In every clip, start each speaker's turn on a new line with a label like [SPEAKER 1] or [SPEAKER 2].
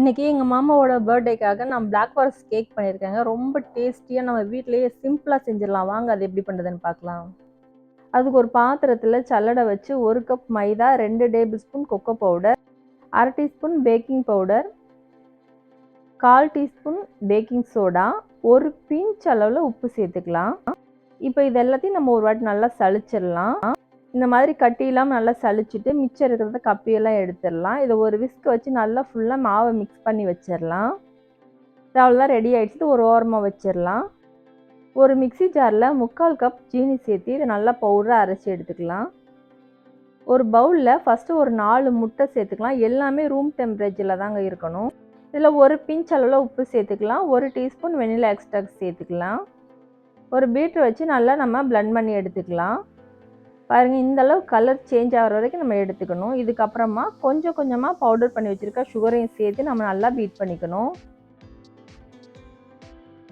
[SPEAKER 1] இன்றைக்கி எங்கள் மாமாவோட பர்த்டேக்காக நான் பிளாக் ஃபாரஸ்ட் கேக் பண்ணியிருக்கேங்க. ரொம்ப டேஸ்டியாக நம்ம வீட்டிலேயே சிம்பிளாக செஞ்சிடலாம். வாங்க அது எப்படி பண்ணுறதுன்னு பார்க்கலாம். அதுக்கு ஒரு பாத்திரத்தில் சல்லடை வச்சு ஒரு கப் மைதா ரெண்டு டேபிள் ஸ்பூன் கொக்கோ பவுடர் அரை டீஸ்பூன் பேக்கிங் பவுடர் கால் டீஸ்பூன் பேக்கிங் சோடா ஒரு பிஞ்ச் அளவில் உப்பு சேர்த்துக்கலாம். இப்போ இது எல்லாத்தையும் நம்ம ஒரு வாட்டி நல்லா சளிச்சிடலாம். இந்த மாதிரி கட்டி இல்லாமல் நல்லா சளிச்சிட்டு மிச்சம் இருக்கிறத கப்பியெல்லாம் எடுத்துடலாம். இதை ஒரு விஸ்க் வச்சு நல்லா ஃபுல்லாக மாவை மிக்ஸ் பண்ணி வச்சிடலாம். இது அவ்வளோதான் ரெடி ஆகிடுச்சு ஒரு ஓரமாக வச்சிடலாம். ஒரு மிக்ஸி ஜாரில் முக்கால் கப் ஜீனி சேர்த்து இதை நல்லா பவுடராக அரைச்சி எடுத்துக்கலாம். ஒரு பவுலில் ஃபஸ்ட்டு ஒரு நாலு முட்டை சேர்த்துக்கலாம். எல்லாமே ரூம் டெம்பரேச்சரில் தாங்க இருக்கணும். இதில் ஒரு பிஞ்ச் அளவில் உப்பு சேர்த்துக்கலாம். ஒரு டீஸ்பூன் வெனிலா எக்ஸ்ட்ராக்ட் சேர்த்துக்கலாம். ஒரு பீட்ரு வச்சு நல்லா நம்ம பிளெண்ட் பண்ணி எடுத்துக்கலாம். பாருங்கள் இந்தளவு கலர் சேஞ்ச் ஆகிற வரைக்கும் நம்ம எடுத்துக்கணும். இதுக்கப்புறமா கொஞ்சம் கொஞ்சமாக பவுடர் பண்ணி வச்சுருக்க சுகரையும் சேர்த்து நம்ம நல்லா பீட் பண்ணிக்கணும்.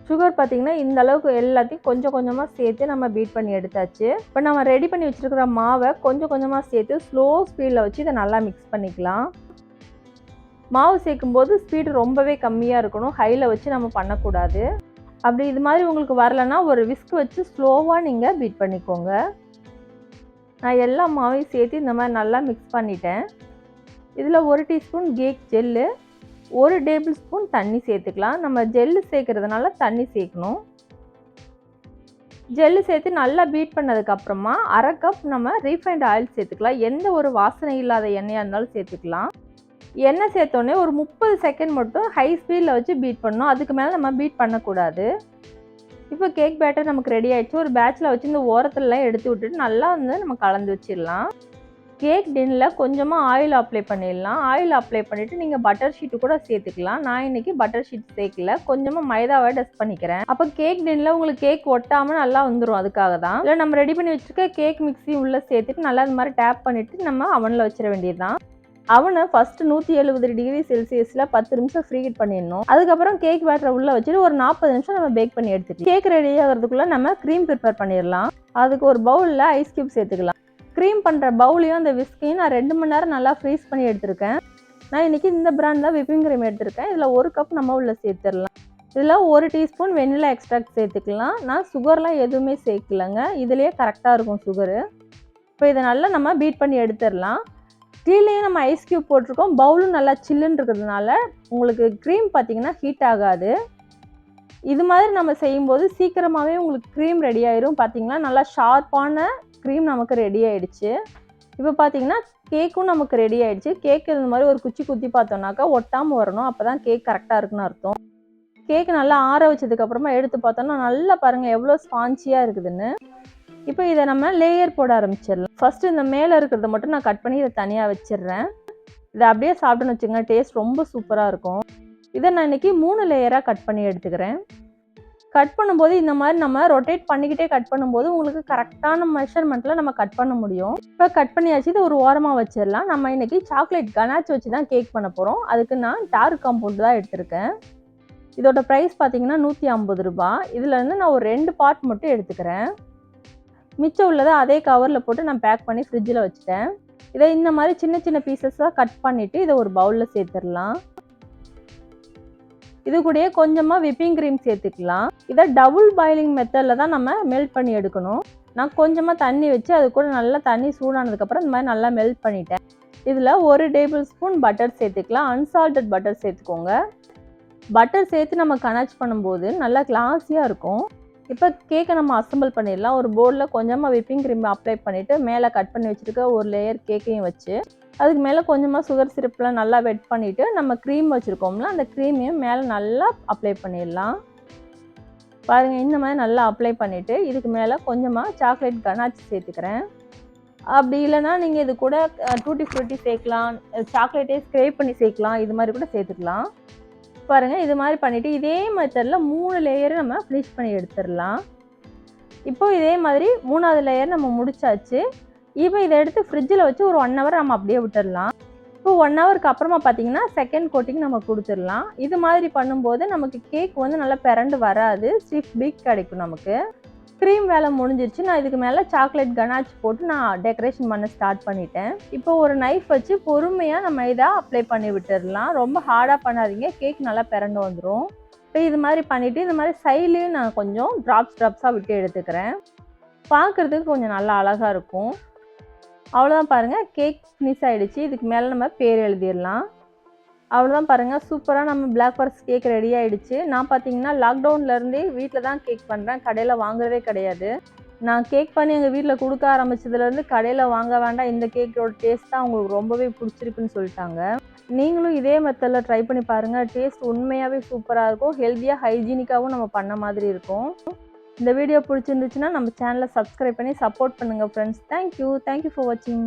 [SPEAKER 1] சுகர் பார்த்திங்கன்னா இந்த அளவுக்கு எல்லாத்தையும் கொஞ்சம் கொஞ்சமாக சேர்த்து நம்ம பீட் பண்ணி எடுத்தாச்சு. இப்போ நம்ம ரெடி பண்ணி வச்சுருக்கிற மாவை கொஞ்சம் கொஞ்சமாக சேர்த்து ஸ்லோ ஸ்பீடில் வச்சு இதை நல்லா மிக்ஸ் பண்ணிக்கலாம். மாவு சேர்க்கும்போது ஸ்பீடு ரொம்பவே கம்மியாக இருக்கணும். ஹையில் வச்சு நம்ம பண்ணக்கூடாது. அப்படி இது மாதிரி உங்களுக்கு வரலன்னா ஒரு விஸ்க் வச்சு ஸ்லோவாக நீங்கள் பீட் பண்ணிக்கோங்க. நான் எல்லா மாவையும் சேர்த்து இந்த மாதிரி நல்லா மிக்ஸ் பண்ணிட்டேன். இதில் ஒரு டீஸ்பூன் கேக் ஜெல்லு ஒரு டேபிள் ஸ்பூன் தண்ணி சேர்த்துக்கலாம். நம்ம ஜெல்லு சேர்க்குறதுனால தண்ணி சேர்க்கணும். ஜெல்லு சேர்த்து நல்லா பீட் பண்ணதுக்கப்புறமா அரை கப் நம்ம ரீஃபைண்ட் ஆயில் சேர்த்துக்கலாம். எந்த ஒரு வாசனை இல்லாத எண்ணெயாக இருந்தாலும் சேர்த்துக்கலாம். எண்ணெய் சேர்த்தோடனே ஒரு முப்பது செகண்ட் மட்டும் ஹை ஸ்பீடில் வச்சு பீட் பண்ணணும். அதுக்கு மேலே நம்ம பீட் பண்ணக்கூடாது. இப்போ கேக் பேட்டர் நமக்கு ரெடி ஆகிடுச்சு ஒரு பேட்சில் வச்சு இந்த ஓரத்துலலாம் எடுத்து விட்டுட்டு நல்லா வந்து நம்ம கலந்து வச்சிடலாம். கேக் டின்னில் கொஞ்சமாக ஆயில் அப்ளை பண்ணிடலாம். ஆயில் அப்ளை பண்ணிவிட்டு நீங்கள் பட்டர் ஷீட்டு கூட சேர்த்துக்கலாம். நான் இன்றைக்கி பட்டர் ஷீட் சேர்க்கல. கொஞ்சமாக மைதாவை டஸ்ட் பண்ணிக்கிறேன். அப்போ கேக் டின்னில் உங்களுக்கு கேக் ஒட்டாமல் நல்லா வந்துடும் அதுக்காக தான். இல்லை நம்ம ரெடி பண்ணி வச்சுருக்க கேக் மிக்ஸி உள்ளே சேர்த்துட்டு நல்லா அது மாதிரி டேப் பண்ணிவிட்டு நம்ம அவனில் வச்சிட வேண்டியது தான் அவனை ஃபஸ்ட்டு நூற்றி எழுபது டிகிரி செல்சியஸில் பத்து நிமிஷம் ஃப்ரீ ஹீட் பண்ணிடணும். அதுக்கப்புறம் கேக் பேட்டரை உள்ளே வச்சுட்டு ஒரு நாற்பது நிமிஷம் நம்ம பேக் பண்ணி எடுத்துட்டு கேக் ரெடி ஆகிறதுக்குள்ளே நம்ம க்ரீம் ப்ரிப்பேர் பண்ணிடலாம். அதுக்கு ஒரு பவுலில் ஐஸ் கியூப் சேர்த்துக்கலாம். க்ரீம் பண்ணுற பவுலையும் அந்த விஸ்கையும் நான் ரெண்டு மணி நேரம் நல்லா ஃப்ரீஸ் பண்ணி எடுத்திருக்கேன். நான் இன்றைக்கி இந்த பிராண்ட் தான் விப்பிங் க்ரீம் எடுத்திருக்கேன். இதில் ஒரு கப் நம்ம உள்ளே சேர்த்துடலாம். இதில் ஒரு டீஸ்பூன் வெண்ணிலா எக்ஸ்ட்ராக்ட் சேர்த்துக்கலாம். நான் சுகர்லாம் எதுவுமே சேர்க்கலங்க. இதுலேயே கரெக்டாக இருக்கும் சுகரு இப்போ இதை நல்லா நம்ம பீட் பண்ணி எடுத்துடலாம். கீழேயும் நம்ம ஐஸ் க்யூப் போட்டிருக்கோம். பவுலும் நல்லா சில்லுன்னு இருக்கிறதுனால உங்களுக்கு க்ரீம் பார்த்தீங்கன்னா ஹீட் ஆகாது. இது மாதிரி நம்ம செய்யும்போது சீக்கிரமாகவே உங்களுக்கு க்ரீம் ரெடி ஆயிரும். பார்த்தீங்கன்னா நல்லா ஷார்ப்பான க்ரீம் நமக்கு ரெடி ஆயிடுச்சு. இப்போ பார்த்தீங்கன்னா கேக்கும் நமக்கு ரெடி ஆயிடுச்சு. கேக் இந்த மாதிரி ஒரு குச்சி குத்தி பார்த்தோம்னாக்கா ஒட்டாமல் வரணும். அப்போ தான் கேக் கரெக்டாக இருக்குன்னு அர்த்தம். கேக் நல்லா ஆற வச்சதுக்கப்புறமா எடுத்து பார்த்தோம்னா நல்லா பாருங்கள் எவ்வளோ ஸ்பான்ச்சியாக இருக்குதுன்னு. இப்போ இதை நம்ம லேயர் போட ஆரம்பிச்சிடலாம். ஃபஸ்ட்டு இந்த மேலே இருக்கிறத மட்டும் நான் கட் பண்ணி இதை தனியாக வச்சிடுறேன். இதை அப்படியே சாப்பிட்டுன்னு வச்சுங்க டேஸ்ட் ரொம்ப சூப்பராக இருக்கும். இதை நான் இன்றைக்கி மூணு லேயராக கட் பண்ணி எடுத்துக்கிறேன். கட் பண்ணும்போது இந்த மாதிரி நம்ம ரொட்டேட் பண்ணிக்கிட்டே கட் பண்ணும்போது உங்களுக்கு கரெக்டான மெஷர்மெண்ட்டில் நம்ம கட் பண்ண முடியும். இப்போ கட் பண்ணியாச்சு இது ஒரு ஓரமாக வச்சிடலாம். நம்ம இன்றைக்கி சாக்லேட் கனாச் வச்சு தான் கேக் பண்ண போகிறோம் அதுக்கு நான் டார்க் காம்பவுண்ட் தான் எடுத்திருக்கேன். இதோட ப்ரைஸ் பார்த்தீங்கன்னா நூற்றி ஐம்பது ரூபா இதுலேருந்து நான் ஒரு ரெண்டு பார்ட் மட்டும் எடுத்துக்கிறேன். மிச்சம் உள்ளதை அதே கவரில் போட்டு நான் பேக் பண்ணி ஃப்ரிட்ஜில் வச்சுட்டேன். இதை இந்த மாதிரி சின்ன சின்ன பீசஸாக கட் பண்ணிவிட்டு இதை ஒரு பவுலில் சேர்த்துடலாம். இது கூடயே கொஞ்சமாக விப்பிங் க்ரீம் சேர்த்துக்கலாம். இதை டபுள் பாயிலிங் மெத்தடில் தான் நம்ம மெல்ட் பண்ணி எடுக்கணும். நான் கொஞ்சமாக தண்ணி வச்சு அது கூட நல்லா தண்ணி சூடானதுக்கப்புறம் இந்த மாதிரி நல்லா மெல்ட் பண்ணிட்டேன். இதில் ஒரு டேபிள் ஸ்பூன் பட்டர் சேர்த்துக்கலாம். அன்சால்டட் பட்டர் சேர்த்துக்கோங்க. பட்டர் சேர்த்து நம்ம கனெக்ட் பண்ணும்போது நல்லா கிளாஸியாக இருக்கும். இப்போ கேக்கை நம்ம அசம்பிள் பண்ணிடலாம். ஒரு போர்டில் கொஞ்சமாக விப்பிங் க்ரீம் அப்ளை பண்ணிவிட்டு மேலே கட் பண்ணி வச்சுருக்க ஒரு லேயர் கேக்கையும் வச்சு அதுக்கு மேலே கொஞ்சமாக சுகர் சிரப்பில் நல்லா வெட் பண்ணிவிட்டு நம்ம க்ரீம் வச்சுருக்கோம்ல அந்த க்ரீமையும் மேலே நல்லா அப்ளை பண்ணிடலாம். பாருங்கள் இந்த மாதிரி நல்லா அப்ளை பண்ணிவிட்டு இதுக்கு மேலே கொஞ்சமாக சாக்லேட் கனாச்சி சேர்த்துக்கிறேன். அப்படி இல்லைனா நீங்கள் இது கூட டூட்டி ஃப்ரூட்டி சேர்க்கலாம் சாக்லேட்டே ஸ்க்ரேப் பண்ணி சேர்க்கலாம் இது மாதிரி கூட சேர்த்துக்கலாம். பாருங்கள் இது மாதிரி பண்ணிவிட்டு இதே மெத்தடில் மூணு லேயர் நம்ம ஃபினிஷ் பண்ணி எடுத்துடலாம். இப்போ இதே மாதிரி மூணாவது லேயர் நம்ம முடிச்சாச்சு. இப்போ இதை எடுத்து ஃப்ரிட்ஜில் வச்சு ஒரு ஒன் ஹவர் நம்ம அப்படியே விட்டுடலாம். இப்போ ஒன் ஹவருக்கு அப்புறமா பார்த்தீங்கன்னா செகண்ட் கோட்டிங் நம்ம கொடுத்துடலாம். இது மாதிரி பண்ணும்போது நமக்கு கேக் வந்து நல்லா பிறண்டு வராது. ஸ்டிஃப் பீக் கிடைக்கும் நமக்கு. க்ரீம் வேலை முடிஞ்சிருச்சு. நான் இதுக்கு மேலே சாக்லேட் கனாச் போட்டு நான் டெக்கரேஷன் பண்ண ஸ்டார்ட் பண்ணிட்டேன். இப்போ ஒரு நைஃப் வச்சு பொறுமையாக நம்ம இதாக அப்ளை பண்ணி விட்டுடலாம் ரொம்ப ஹார்டாக பண்ணாதீங்க. கேக் நல்லா பிறண்டு வந்துடும் இப்போ இது மாதிரி பண்ணிவிட்டு இது மாதிரி சைட்லேயும் நான் கொஞ்சம் ட்ராப்ஸ் ட்ராப்ஸாக விட்டு எடுத்துக்கிறேன். பார்க்குறதுக்கு கொஞ்சம் நல்லா அழகாக இருக்கும். அவ்வளோதான் பாருங்கள் கேக் ஃபினிஷ் ஆகிடுச்சு இதுக்கு மேலே நம்ம பேர் எழுதிடலாம். அவ்வளோதான் பாருங்கள் சூப்பராக நம்ம பிளாக் ஃபாரஸ்ட் கேக் ரெடி ஆகிடுச்சு நான் பார்த்தீங்கன்னா லாக்டவுன்லேருந்தே வீட்டில் தான் கேக் பண்ணுறேன் கடையில் வாங்குறதே கிடையாது. நான் கேக் பண்ணி எங்கள் வீட்டில் கொடுக்க ஆரம்பிச்சதுலேருந்து கடையில் வாங்க வேண்டாம். இந்த கேக்கோட டேஸ்ட் தான் அவங்களுக்கு ரொம்பவே பிடிச்சிருக்குன்னு சொல்லிட்டாங்க. நீங்களும் இதே மெத்தடில் ட்ரை பண்ணி பாருங்கள் டேஸ்ட் உண்மையாகவே சூப்பராக இருக்கும். ஹெல்த்தியாக ஹைஜீனிக்காகவும் நம்ம பண்ண மாதிரி இருக்கும். இந்த வீடியோ பிடிச்சிருந்துச்சுன்னா நம்ம சேனலை சப்ஸ்கிரைப் பண்ணி சப்போர்ட் பண்ணுங்கள் ஃப்ரெண்ட்ஸ் தேங்க்யூ தேங்க்யூ ஃபார் வாட்சிங்